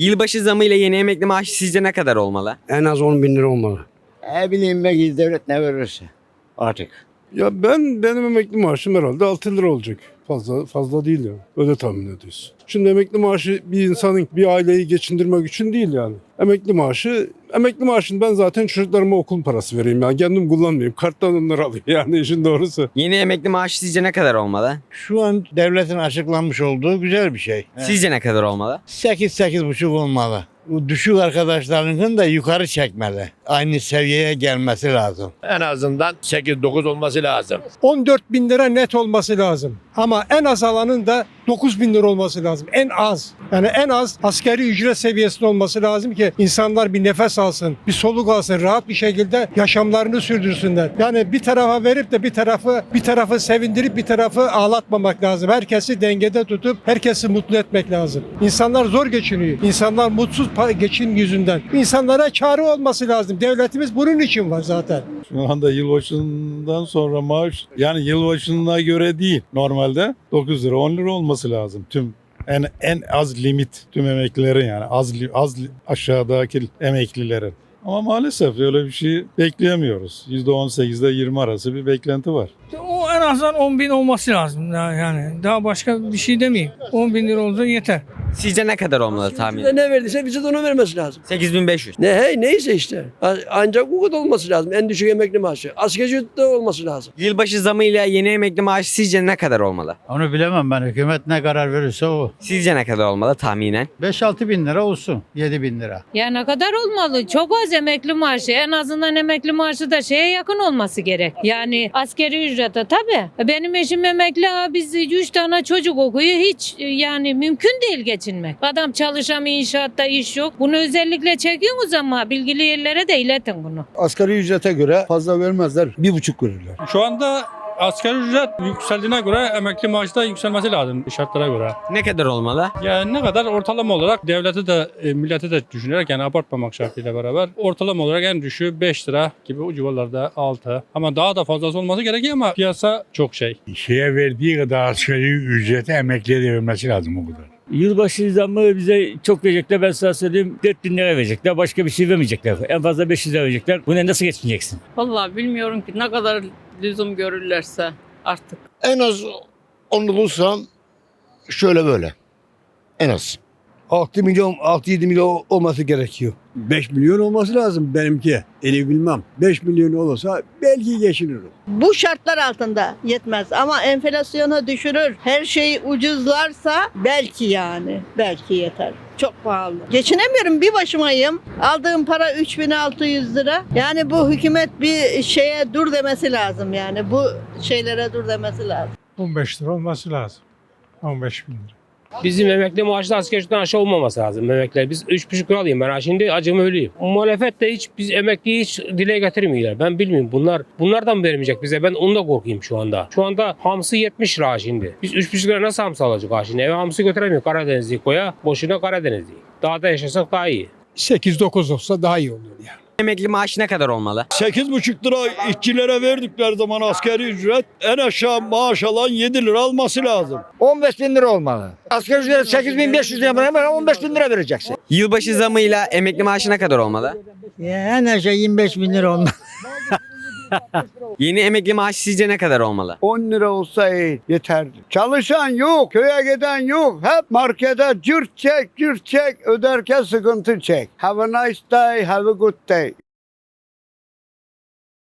Yılbaşı zamı ile yeni emekli maaşı sizce ne kadar olmalı? En az 10 bin lira olmalı. Ne bileyim belki devlet ne verirse artık. Ya ben benim emekli maaşım herhalde 6 lira olacak. Fazla fazla değil yani. Öyle tahmin ediyoruz. Şimdi emekli maaşı bir insanın bir aileyi geçindirmek için değil yani. Emekli maaşı emekli maaşını ben zaten çocuklarıma okul parası vereyim yani kendim kullanmayayım. Karttan onları alayım yani işin doğrusu. Yeni emekli maaşı sizce ne kadar olmalı? Şu an devletin açıklanmış olduğu güzel bir şey. Sizce ne kadar olmalı? 8-8,5 olmalı. Düşük arkadaşlarının da yukarı çekmeli. Aynı seviyeye gelmesi lazım. En azından 8-9 olması lazım. 14 bin lira net olması lazım. Ama en az alanın da 9 bin lira olması lazım. En az. Yani en az askeri ücret seviyesinde olması lazım ki insanlar bir nefes alsın, bir soluk alsın, rahat bir şekilde yaşamlarını sürdürsünler. Yani bir tarafa verip de bir tarafı bir tarafı sevindirip bir tarafı ağlatmamak lazım. Herkesi dengede tutup herkesi mutlu etmek lazım. İnsanlar zor geçiniyor. İnsanlar mutsuz geçim yüzünden. İnsanlara çare olması lazım. Devletimiz bunun için var zaten. Şu anda yılbaşından sonra maaş yani yılbaşına göre değil normalde 9 lira 10 lira olması lazım tüm en en az limit tüm emeklilerin yani az az aşağıdaki emeklilerin. Ama maalesef öyle bir şey bekleyemiyoruz. %18'de 20 arası bir beklenti var. O en azından 10 bin olması lazım. Yani daha başka bir şey demeyeyim. 10 bin lira olsa yeter. Sizce ne kadar olmalı tahmin? Bize ne verdiyse bize de onu vermesi lazım. 8500. Ne hey neyse işte. Ancak bu kadar olması lazım. En düşük emekli maaşı. Asgari ücret olması lazım. Yılbaşı zamı ile yeni emekli maaşı sizce ne kadar olmalı? Onu bilemem ben. Hükümet ne karar verirse o. Sizce ne kadar olmalı tahminen? 5-6 bin lira olsun. 7 bin lira. Ya ne kadar olmalı? Çok az emekli maaşı. En azından emekli maaşı da şeye yakın olması gerek. Yani askeri ücrete tabii. Benim eşim emekli. ha, Biz 3 tane çocuk okuyor. Hiç e, yani mümkün değil geçinmek. Adam çalışamıyor inşaatta iş yok. Bunu özellikle çekiyorsunuz ama bilgili yerlere de iletin bunu. Asgari ücrete göre fazla vermezler. Bir buçuk verirler. Şu anda asgari ücret yükseldiğine göre emekli maaşı da yükselmesi lazım şartlara göre. Ne kadar olmalı? Yani ne kadar ortalama olarak devleti de e, milleti de düşünerek yani abartmamak şartıyla beraber ortalama olarak en düşüğü 5 lira gibi o civarlarda 6. Ama daha da fazlası olması gerekiyor ama piyasa çok şey. şeye verdiği kadar asgari ücreti emekliye de vermesi lazım o kadar. Yılbaşı zammı bize çok verecekler. Ben sana söyleyeyim 4 bin lira verecekler. Başka bir şey vermeyecekler. En fazla 500 lira verecekler. Buna nasıl geçineceksin? Vallahi bilmiyorum ki ne kadar lüzum görürlerse artık. En az 10 olursam şöyle böyle. En az. 6 milyon, 6-7 milyon olması gerekiyor. 5 milyon olması lazım benimki. Eli bilmem. 5 milyon olursa belki geçinirim. Bu şartlar altında yetmez ama enflasyona düşürür. Her şey ucuzlarsa belki yani belki yeter. Çok pahalı. Geçinemiyorum bir başımayım. Aldığım para 3600 lira. Yani bu hükümet bir şeye dur demesi lazım yani. Bu şeylere dur demesi lazım. 15 lira olması lazım. 15 bin lira. Bizim emekli maaşı da asgari aşağı olmaması lazım emekliler. Biz 3,5 lira alayım ben şimdi acım ölüyüm. Muhalefet de hiç biz emekliyi hiç dile getirmiyorlar. Ben bilmiyorum bunlar bunlardan vermeyecek bize? Ben onu da korkayım şu anda. Şu anda hamsi 70 lira şimdi. Biz 3,5 lira nasıl hamsi alacak şimdi? Eve hamsi götüremiyor Karadenizli'yi koya. Boşuna Karadenizli'yi. Dağda yaşasak daha iyi. 8-9 olsa daha iyi olur yani. Emekli maaşı ne kadar olmalı? 8,5 lira işçilere verdikleri zaman asgari ücret en aşağı maaş alan 7 lira alması lazım. 15 bin lira olmalı. Asgari ücret 8500 lira 15 bin lira vereceksin. Yılbaşı zamı ile emekli maaşı ne kadar olmalı? En aşağı 25 bin lira olmalı. Yeni emekli maaşı sizce ne kadar olmalı? 10 lira olsa iyi yeterli. Çalışan yok, köye giden yok. Hep markete cırt çek, cırt çek, öderken sıkıntı çek. Have a nice day, have a good day.